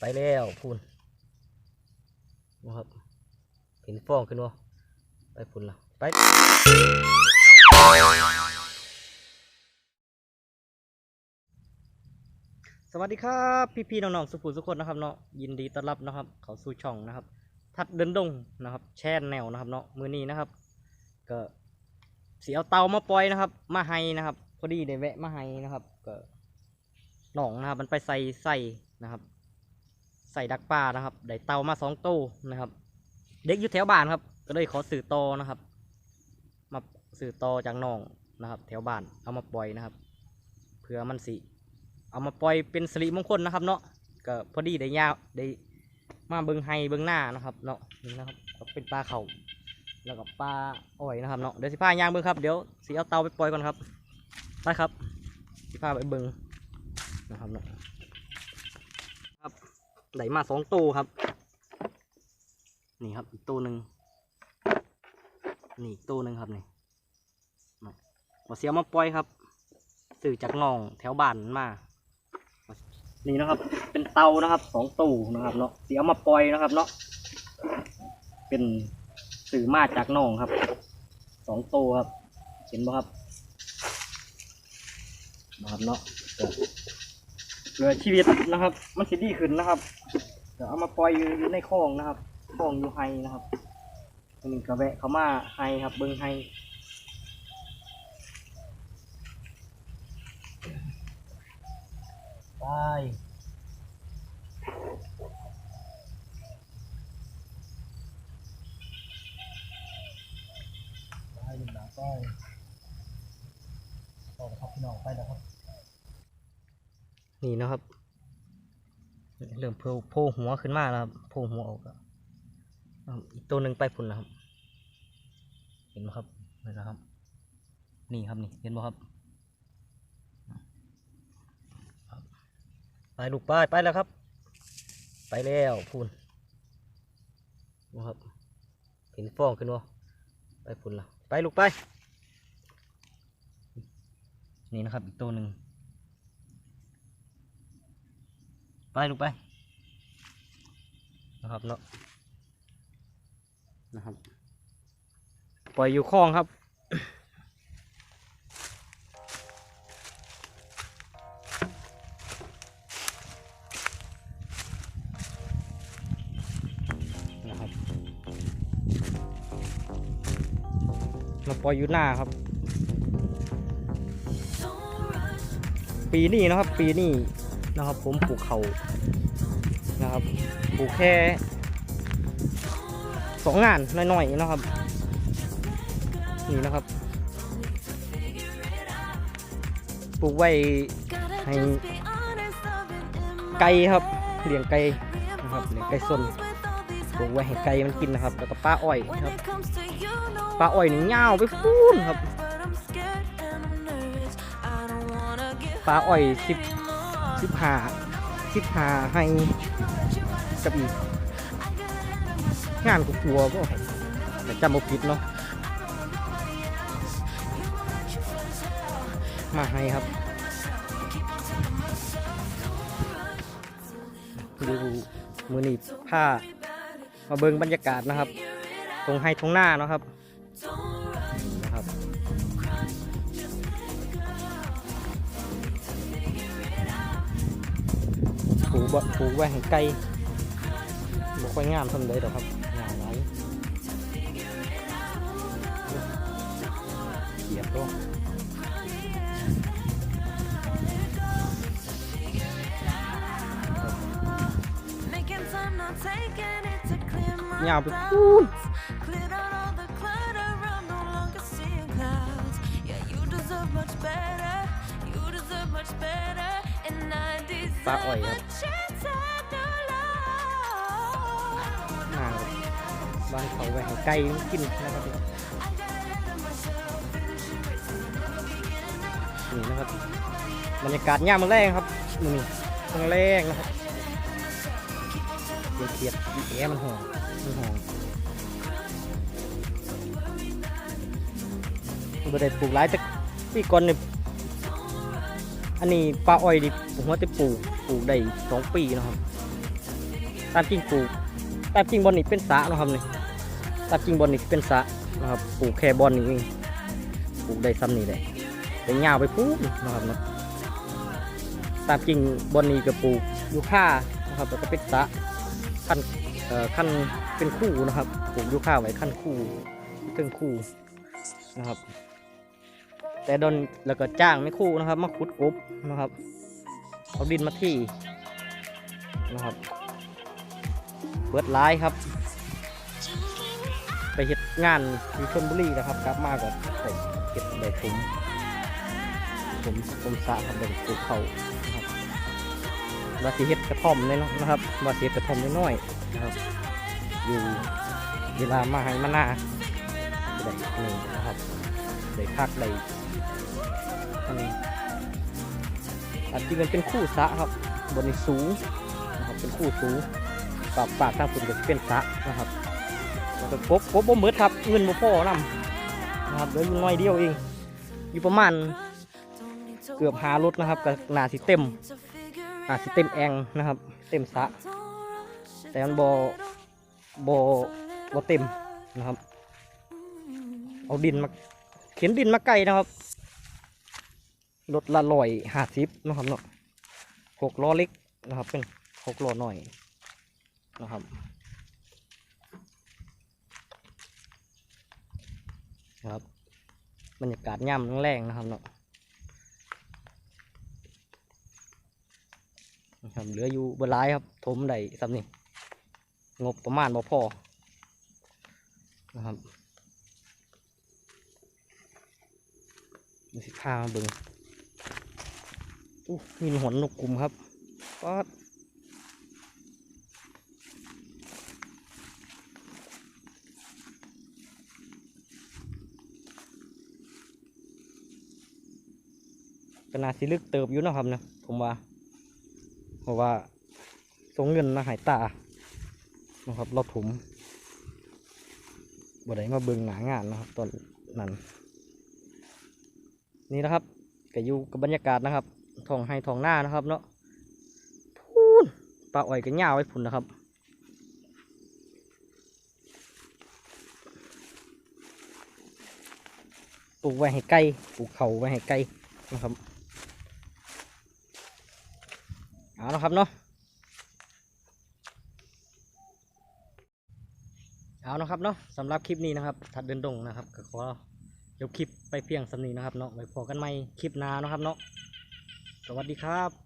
ไปแล้วพูนนะครับ เห็นฟองขึ้นวะไปพูนละไปสวัสดีครับพี่พี่ๆน้องๆสุภูสุคนนะครับเนาะยินดีต้อนรับนะครับ เขาสู่ช่องนะครับ ทัดเดินดงนะครับ แช่แนวนะครับเนาะมือนี้นะครับ ก็สีเอาเตามาปล่อยนะครับ มาให้นะครับพอดีได้แวะมาให้นะครับ ก็หนองนะครับ มันไปใส่ใส่นะครับ ใส่ดักปลานะครับได้เตามาสองตู้นะครับ เด็กอยู่แถวบ้านครับ ก็เลยขอสื่อต่อนะครับ มาสื่อต่อจากน้องนะครับ แถวบ้านเอามาปล่อยนะครับเพื่อมันสิเอามาปล่อยเป็นสิริมงคลนะครับ เนาะก็พอดีได้ยาวได้มาเบิงไฮเบิงหน้านะครับเนาะนี่นะครับก็เป็นปลาเขาแล้วก็ปลาอ้อยนะครับเนาะเดี๋ยวสิพายางเบิงครับเดี๋ยวสิเอาเตาไปปล่อยก่อนครับไปครับสิพาไปเบิงนะครับเนาะ ได้มาสองตู้ครับ นี่ครับอีกตู้หนึ่งนี่อีกตู้หนึ่งครับนี่มาเสียมาปล่อยครับสื่อจากน้องแถวบ้านมา นี่นะครับ เป็นเตานะครับสองตู้นะครับเนาะเสียมาปล่อยนะครับเนาะเป็นสื่อมาจากน้องครับสองตู้ครับ เห็นไหมครับนะครับเนาะ เพื่อชีวิตนะครับ มันสิดีขึ้นนะครับเดี๋ยวเอามาปล่อยอยู่ในคลองนะครับคลองอยู่ไฮนะครับอันนี้กระแวะเขามาไฮครับเบิ้งไฮไปไปหนึ่งหนาก้อยต่อครับพี่น้องไปแล้วครับ นี่นะครับ เริ่มโผล่โผล่หัวขึ้นมาแล้วครับโผล่หัวออกแล้วอีกตัวหนึ่งไปพุ่นแล้วครับ เห็นไหมครับเห็นแล้วครับ นี่ครับนี่เห็นไหมครับไปลูกไปไปแล้วครับ ไปแล้วพุ่นนะครับ เห็นฟองขึ้นวะไปพุ่นแล้วไปลูกไป นี่นะครับอีกตัวหนึ่ง ไปลูกไปนะครับเนาะนะครับปล่อยอยู่คลองครับนะครับมาปล่อยอยู่หน้าครับ ปีนี้นะครับ ปีนี้ นะครับ ผมปลูกเขานะครับปลูกแค่สองงานน้อยๆนะครับ นี่นะครับปลูกไว้ให้ไก่ครับเลี้ยงไก่นะครับเลี้ยงไก่สนปลูกไว้ให้ไก่มันกินนะครับ แล้วก็ปลาอ้อยครับปลาอ้อยนี่ยาไปฟูนครับปลาอ้อยสิบ สิบหาสิบหาให้กับอีก งานกูกลัวก็แต่จำบ่ผิดเนาะมาให้ครับดูมือหนีบผ้ามาเบิงบรรยากาศนะครับ ตรงให้ตรงหน้าเนาะครับนะครับ ผูกบ่ผูกไว้ให้ไกลบ่ค่อยงามทำได้ดอกครับงามไรเขียบตัวยาวไปพูน ปลาอ้อยครับงามครับบ้านเขาไว้ให้ไก่กินนะครับนี่นะครับบรรยากาศย่ามมื้อแรกครับนี่มื้อแรกนะครับเขียดเขียดแอมันหอมมันหอมบ่ได้ปลูกหลายแต่ปีก่อนเนี่ยอันนี้ปลาอ้อยดิผมว่าจะปลูก ปลูกได้สองปีนะครับตามจริงปลูกตามจริงบอนนี่เป็นสะนะครับนี่ตามจริงบอนนี่เป็นสะนะครับปลูกแค่บอนนี่เองปลูกได้ซ้ำนี่แหละแต่ยาวไปปุ๊บนะครับนะตามจริงบอนนี่ก็ปลูกยูค่านะครับแล้วก็เป็นสะขั้นเอ่อขั้นเป็นคู่นะครับปลูกยูค่าไว้ขั้นคู่เครื่องคู่นะครับ แต่โดนแล้วก็จ้างไม่คู่นะครับมาขุดกบนะครับ เอาดินมาที่นะครับเปิดร้ายครับ ไปเห็ดงานอยู่ชนบุรีนะครับกลับมาก็ใส่เก็บใบถุมผมผมสะครับใบปลูเขานะครับว่าสีเห็ดกระท่อมเลยนะนะครับว่าสีเห็ดกระท่อมน้อยๆนะครับ อยู่เวลามาให้มาหน้าได้นี่นะครับได้พักได้ อันจริงมันเป็นคู่สะครับบนนี้สูงนะครับเป็นคู่สูงปากปากทางฝุ่นก็จะเป็นสะนะครับแล้วก็กบกบบ่หมืดครับเงินบ่พอนำนะครับเหลืออยู่น้อยเดียวเอง อยู่ประมาณเกือบหารถนะครับกับหนาสิเต็มหนาสิเต็มแองนะครับ เต็มสะแต่มันบ่บ่บ่เต็มนะครับ เอาดินมาเข็นดินมาไกลนะครับ รถละลอยห้าสิบนะครับเนาะหกล้อเล็กนะครับ เป็นหกล้อหน่อยนะครับครับบรรยากาศย่ำแรงนะครับเนาะนะครับเหลืออยู่เบอร์ไลายครับถมได้สำนี่งบประมาณบ่พอนะครับนี่สิพามาเบิ่ง อู้มีหนนกกลุ่มครับก็ก็น่าสิลึกเติบอยู่นะครับนะผมว่าเพราะว่าสงเงินมาหายตานะครับเราถุมบ่ได้มาเบิ่งหนางานนะครับตอนนั้น นี่นะครับก็อยู่กับบรรยากาศนะครับ ท้องให้ท้องหน้านะครับเนาะพูนปลาอ่อยก็ย่าไว้พุ่นนะครับปลูกไว้ให้ไก่ปลูกเขาไว้ให้ไก่นะครับเอานะครับเนาะเอานะครับเนาะสำหรับคลิปนี้นะครับทัดเดินดงนะครับก็ขอยกคลิปไปเพียงสำนีนะครับเนาะไว้พอกันใหม่คลิปหน้านะครับเนาะ สวัสดีครับ